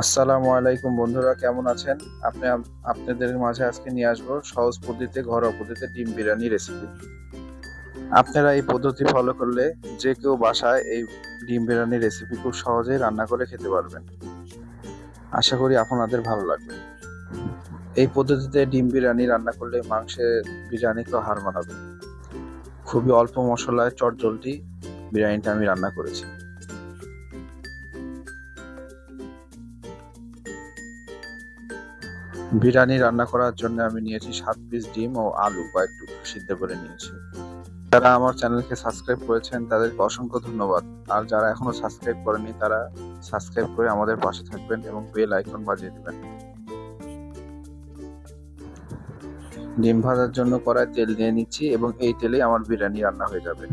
আসসালামু আলাইকুম বন্ধুরা, কেমন আছেন? আপনি আপনাদের মাঝে আজকে নিয়ে আসব সহজ পদ্ধতিতে, ঘরোয়া পদ্ধতিতে ডিম বিরিয়ানি রেসিপি আপনারা এই পদ্ধতি ফলো করলে যে কেউ বাসায় এই ডিম বিরিয়ানি রেসিপি খুব সহজেই রান্না করে খেতে পারবেন। আশা করি আপনাদের ভালো লাগবে। এই পদ্ধতিতে ডিম বিরিয়ানি রান্না করলে মাংসের বিরিয়ানিকেও হার মানাবে। খুবই অল্প মশলায় চটজলটি বিরিয়ানিটা আমি রান্না করেছি। বিরিয়ানি রান্না করার জন্য আমি নিয়েছি সাত পিস ডিম ও আলু কয়েকটু সিদ্ধ করে নিয়েছি। যারা আমার চ্যানেলকে সাবস্ক্রাইব করেছেন, তাদেরকে অসংখ্য ধন্যবাদ। আর যারা এখনও সাবস্ক্রাইব করেনি তারা সাবস্ক্রাইব করে আমাদের পাশে থাকবেন এবং বেল আইকন বাজিয়ে দেবেন। ডিম ভাজার জন্য কড়াই তেল নিয়ে নিচ্ছি এবং এই তেলে আমার বিরিয়ানি রান্না হয়ে যাবে।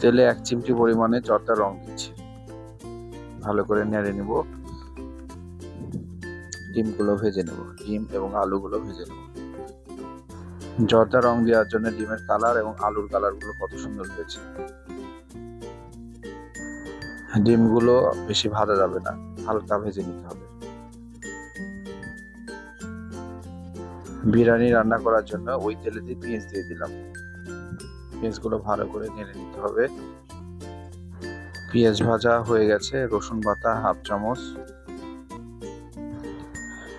তেলে এক চিমটি পরিমাণে জর্দা রং দিচ্ছি। ভালো করে নেড়ে নিব। ডিমগুলো ভেজে নেব। ডিম এবং আলুগুলো ভেজে নেব। জর্দা রং দেওয়ার জন্য ডিমের কালার এবং আলুর কালারগুলো কত সুন্দর হয়েছে। ডিমগুলো বেশি ভাজা যাবে না, হালকা ভেজে নিতে হবে। বিরিয়ানি রান্না করার জন্য ওই তেলেতে পেঁয়াজ দিয়ে দিলাম। পেঁয়াজগুলো ভালো করে নেড়ে নিতে হবে। পেঁয়াজ ভাজা হয়ে গেছে, রসুন বাটা, হাফ চামচ।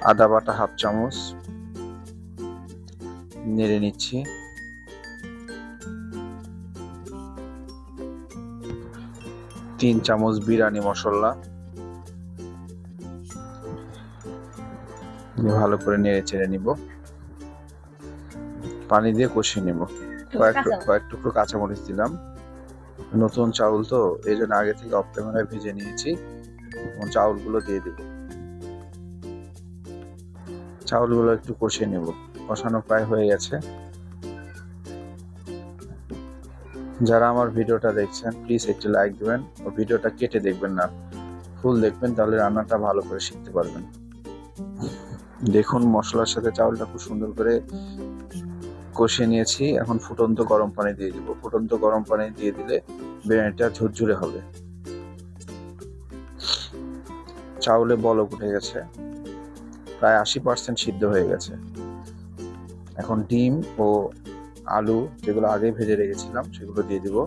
আদা বাটা হাফ চামচ। নেড়ে নিচ্ছি। তিন চামচ বিরিয়ানি মশলা। ভালো করে নেড়ে চেড়ে নিব। পানি দিয়ে কষিয়ে নিব। কয়েক কয়েক টুকরো কাঁচামরিচ দিলাম। নতুন চাউল তো এই জন্য আগে থেকে ক্যামেরায় ভেজে নিয়েছি। চাউলগুলো দিয়ে দিব। চাউলগুলো একটু কষিয়ে নেব। কষানো প্রায় হয়ে গেছে। যারা আমার ভিডিওটা দেখছেন প্লিজ একটি লাইক দিবেন ও ভিডিওটা কেটে দেখবেন না। ফুল দেখবেন, তাহলে রান্নাটা ভালো করে শিখতে পারবেন। দেখুন, মশলার সাথে চাউলটা খুব সুন্দর করে কষিয়ে নিয়েছি। এখন ফুটন্ত গরম পানি দিয়ে দিব। ফুটন্ত গরম পানি দিয়ে দিলে বিরিয়ানিটা ঝুরঝুরে হবে। চাউলে বলক উঠে গেছে। প্রায় আশি পার্সেন্ট সিদ্ধ হয়ে গেছে। এখন ডিম ও আলু যেগুলো আগে ভেজে রেখেছিলাম, সেগুলো দিয়ে দিব।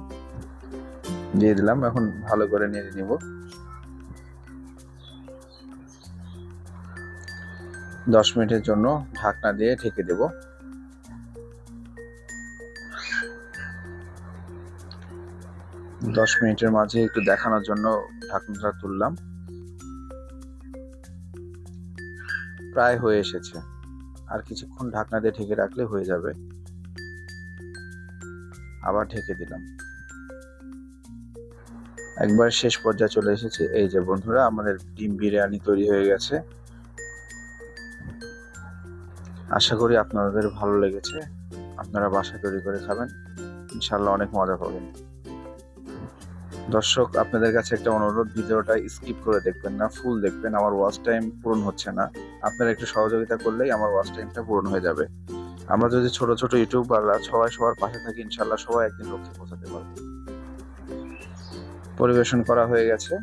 দিয়ে দিলাম, এখন ভালো করে নেড়ে নিব। দশ মিনিটের জন্য ঢাকনা দিয়ে ঢেকে দেব। দশ মিনিটের মাঝে একটু দেখানোর জন্য ঢাকনাটা তুললাম। প্রায় হয়ে এসেছে। আর কিছুক্ষণ ঢাকনা দিয়ে ঢেকে রাখলে হয়ে যাবে। আবার ঢেকে দিলাম। একবার শেষ পর্যায়ে চলে এসেছে। এই যে বন্ধুরা, আমাদের ডিম বিরিয়ানি তৈরি হয়ে গেছে। আশা করি আপনাদের ভালো লেগেছে। আপনারা বাসা তৈরি করে খাবেন। ইনশাল্লাহ অনেক মজা পাবেন। দর্শক, আপনাদের কাছে একটা অনুরোধ, ভিডিওটা স্কিপ করে দেখবেন না ফুল দেখবেন, আমার ওয়াচ টাইম পূরণ হচ্ছে না। আপনারা একটু সহযোগিতা করলেই আমার ওয়াচ টাইমটা পূরণ হয়ে যাবে। আমরা যদি ছোট ছোট ইউটিউব ইউটিউবাররা সবাই সবার পাশে থাকি ইনশাল্লাহ সবাই একদিন লক্ষ্যে পৌঁছাতে পারবে। পরিবেশন করা হয়ে গেছে।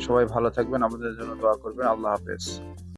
সবাই ভালো থাকবেন, আমাদের জন্য দোয়া করবেন। আল্লাহ হাফেজ।